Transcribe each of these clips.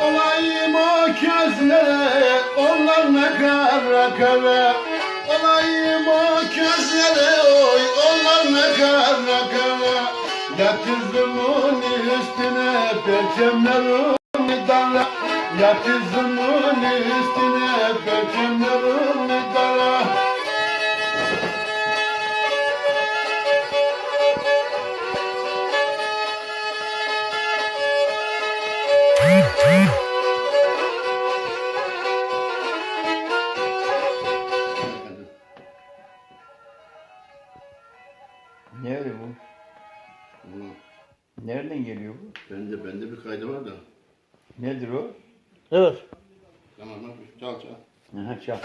Olayım o közlere Onlar kara kara. Olayım o közlere Oy onlar kara kara. Ya kızımın üstüne Perçemlerim dala. Ya kızımın üstüne Perçemlerim dala. Nerede bu? Nereden geliyor bu? Bende bende bir kaydı var da. Nedir o? Evet. Tamam bak çal çal. Aha çal.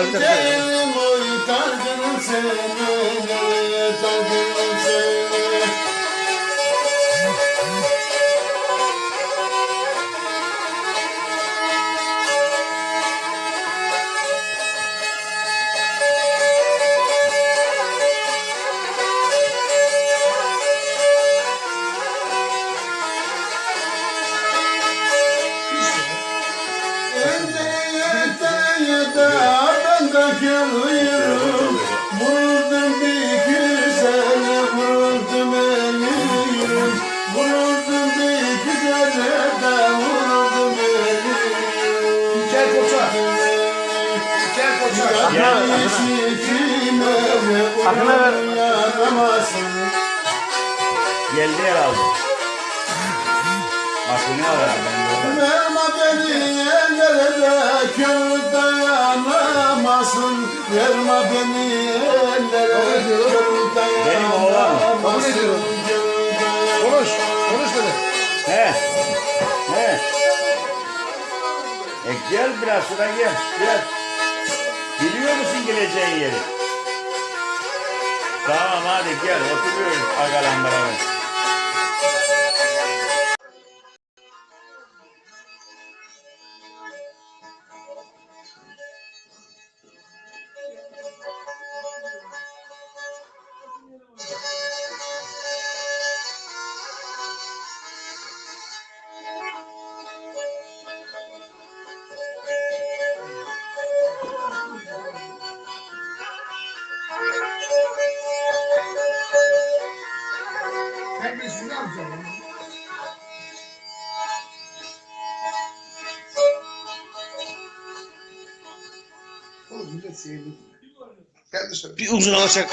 Seninle Dargınım seninle ben Vuruldum bir güzele vuruldum eliyorum Vuruldum bir güzele de vuruldum eliyorum Gel koça. Gel koça. Gel, Aklına ver. Yaramazsın Geldi herhalde. Ben de. Verme beni ellere kör dayanamazsın Verme beni ellere kör dayanamazsın Kabul ediyorum. Konuş. Konuş dedi. He. He. E gel biraz şuna gel. Gel. Biliyor musun geleceğin yeri? Tamam hadi gel oturuyoruz agalan beraber. Terbiyesini alacağım. Oğlum millet sevdi. Bir uzun alacak.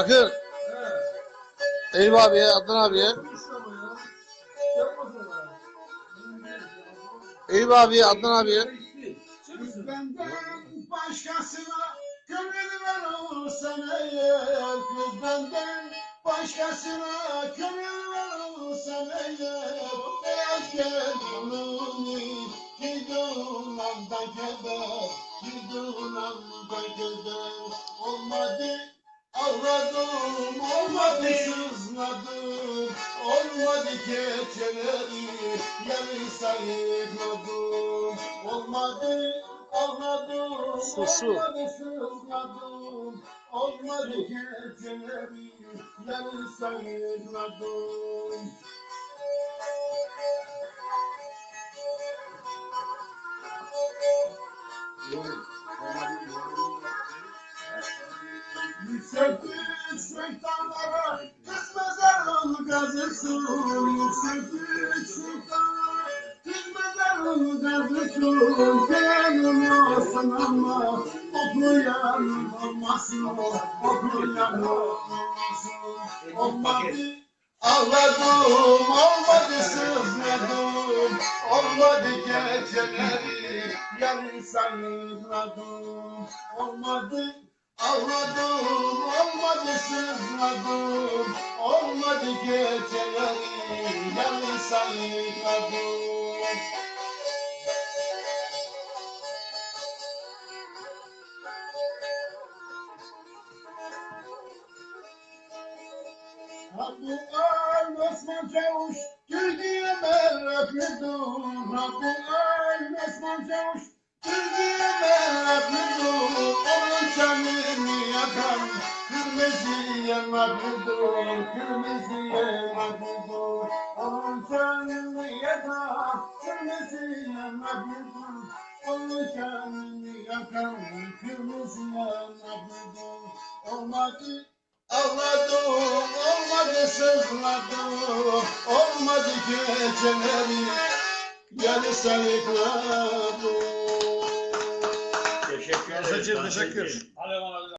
Akın. Eyüp abiye, Adnan abiye. Eyüp abiye, Adnan abiye. Benden başkasına gönül verirsen eğer Kız benden başkasına gönül verirsen eğer O beyaz gönlünü gidiyorsun anda keder Gidiyorsun anda keder Olmadı Ağladım, olmadı sızladım. Olmadı geceleri yarı sayıkladım. Olmadı ağladım, Su, su. olmadı sızladım. Olmadı geceleri yarı sayıkladım Söktük sultanlara kız mezarın kazısın Söktük sultanlara kız mezarın kazısın Benim olsun ama okuyan olmasın Okuyan olmasın Olmadı Ağladım, olmadı sızladım Olmadı geceleri yarın sayıkladım Olmadı Ağladım, olmadı sızladım. Olmadı geceleri yarın sayıkladım ay Osman Çavuş Türkiye meraklıdır Ha bu ay Osman Çavuş Türkiye meraklıdır Yanaklıdır Kırmızı yanaklıdır Onun canını yakan Kırmızı yanaklıdır Onun canını yakan Kırmızı yanaklıdır Olmadı Ağladım, olmadı sızladım, olmadı geceleri, yarı sayıkladım. Teşekkür ederim. Teşekkür,